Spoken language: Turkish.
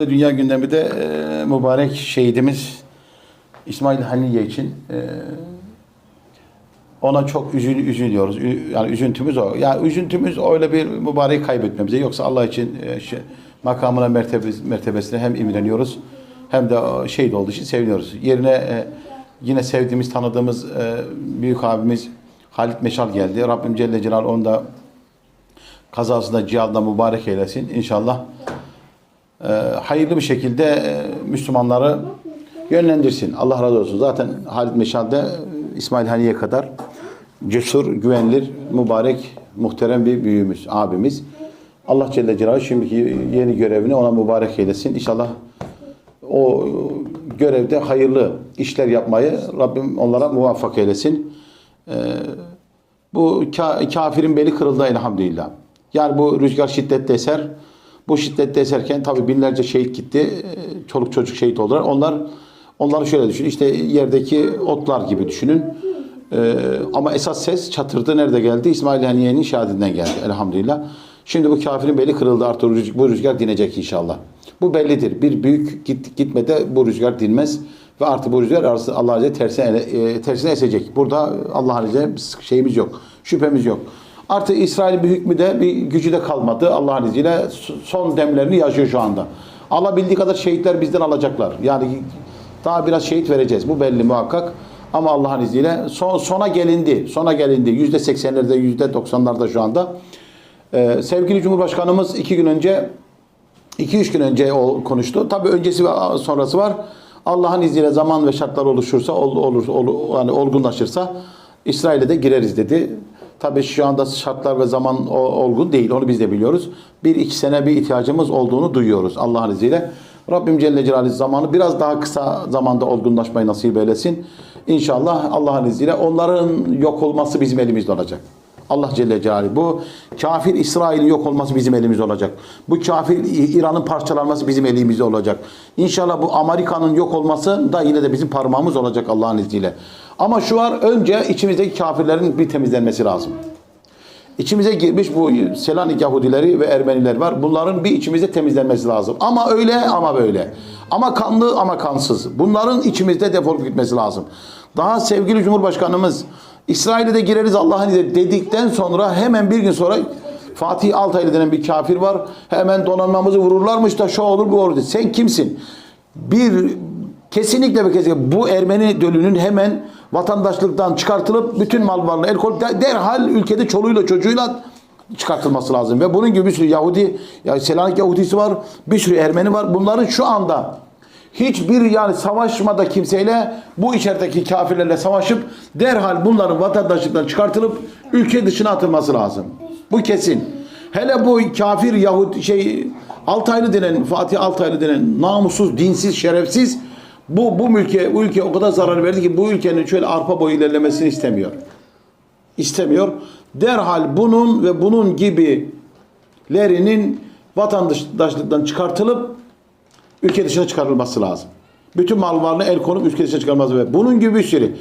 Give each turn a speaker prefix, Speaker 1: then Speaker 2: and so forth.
Speaker 1: Dünya gündemi de e, mübarek şehidimiz İsmail Haniye için e, ona çok üzün, üzülüyoruz. Ü- Yani üzüntümüz o. Yani üzüntümüz öyle bir mübarek kaybetmemize. Yoksa Allah için e, şey, makamına mertebes, mertebesine hem imreniyoruz hem de o şehit olduğu için seviniyoruz. Yerine e, yine sevdiğimiz, tanıdığımız e, büyük abimiz Halit Meşal geldi. Rabbim Celle Celaluhu onu da kazasında, cihadında mübarek eylesin. İnşallah e, hayırlı bir şekilde e, Müslümanları yönlendirsin. Allah razı olsun. Zaten Halit Meşal'de e, İsmail Haniye kadar cesur, güvenilir, mübarek, muhterem bir büyüğümüz, abimiz. Allah Celle Celaluhu şimdiki yeni görevini ona mübarek eylesin. İnşallah o görevde hayırlı işler yapmayı Rabbim onlara muvaffak eylesin. Ee, bu ka- kafirin beli kırıldı elhamdülillah. Yani bu rüzgar şiddetli eser. Bu şiddetli eserken tabi binlerce şehit gitti. Ee, Çoluk çocuk şehit oldular. Onlar onları şöyle düşünün. İşte yerdeki otlar gibi düşünün. Ee, ama esas ses çatırdı nerede geldi? İsmail Haniye'nin şehadinden geldi elhamdülillah. Şimdi bu kafirin beli kırıldı artık bu rüzgar dinecek inşallah. Bu bellidir. Bir büyük git, gitmede bu rüzgar dinmez ve artık bu rüzgar arası Allah Azze tersine, e, tersine esecek. Burada Allah Azze şeyimiz yok. Şüphemiz yok. Artık İsrail'in bir hükmü de bir gücü de kalmadı. Allah'ın izniyle son demlerini yaşıyor şu anda. Alabildiği kadar şehitler bizden alacaklar. Yani daha biraz şehit vereceğiz. Bu belli muhakkak. Ama Allah'ın izniyle son, sona gelindi. Sona gelindi. Yüzde seksenlerde, yüzde doksanlarda şu anda. Ee, sevgili Cumhurbaşkanımız iki gün önce, iki üç gün önce o konuştu. Tabii öncesi ve sonrası var. Allah'ın izniyle zaman ve şartlar oluşursa, ol, olur, ol- yani olgunlaşırsa İsrail'e de gireriz dedi. Tabii şu anda şartlar ve zaman olgun değil. Onu biz de biliyoruz. Bir iki sene bir ihtiyacımız olduğunu duyuyoruz Allah'ın izniyle. Rabbim Celle Celaluhu zamanı biraz daha kısa zamanda olgunlaşmayı nasip eylesin. İnşallah Allah'ın izniyle onların yok olması bizim elimizde olacak. Allah Celle Celaluhu. Bu kafir İsrail'in yok olması bizim elimizde olacak. Bu kafir İran'ın parçalanması bizim elimizde olacak. İnşallah bu Amerika'nın yok olması da yine de bizim parmağımız olacak Allah'ın izniyle. Ama şu var önce içimizdeki kafirlerin bir temizlenmesi lazım. İçimize girmiş bu Selanik Yahudileri ve Ermeniler var. Bunların bir içimizde temizlenmesi lazım. Ama öyle ama böyle. Ama kanlı ama kansız. Bunların içimizde defolup gitmesi lazım. Daha sevgili Cumhurbaşkanımız İsrail'e de gireriz Allah'ın izniyle dedikten sonra hemen bir gün sonra Fatih Altaylı denen bir kafir var. Hemen donanmamızı vururlarmış da şu olur bu olur. Sen kimsin? Bir kesinlikle ve kesinlikle bu Ermeni dölünün hemen vatandaşlıktan çıkartılıp bütün mal varlığına el koyup de- derhal ülkede çoluğuyla çocuğuyla çıkartılması lazım. Ve bunun gibi bir sürü Yahudi, ya Selanik Yahudisi var, bir sürü Ermeni var. Bunların şu anda hiçbir yani savaşmada kimseyle bu içerideki kafirlerle savaşıp derhal bunların vatandaşlıktan çıkartılıp ülke dışına atılması lazım. Bu kesin. Hele bu kafir Yahudi şey Altaylı denen Fatih Altaylı denen namussuz, dinsiz, şerefsiz bu bu ülke bu ülke o kadar zarar verdi ki bu ülkenin şöyle arpa boyu ilerlemesini istemiyor. İstemiyor. Derhal bunun ve bunun gibilerinin vatandaşlıktan çıkartılıp ülke dışına çıkarılması lazım. Bütün mal varlığına el konup ülke dışına çıkarılması ve bunun gibi bir sürü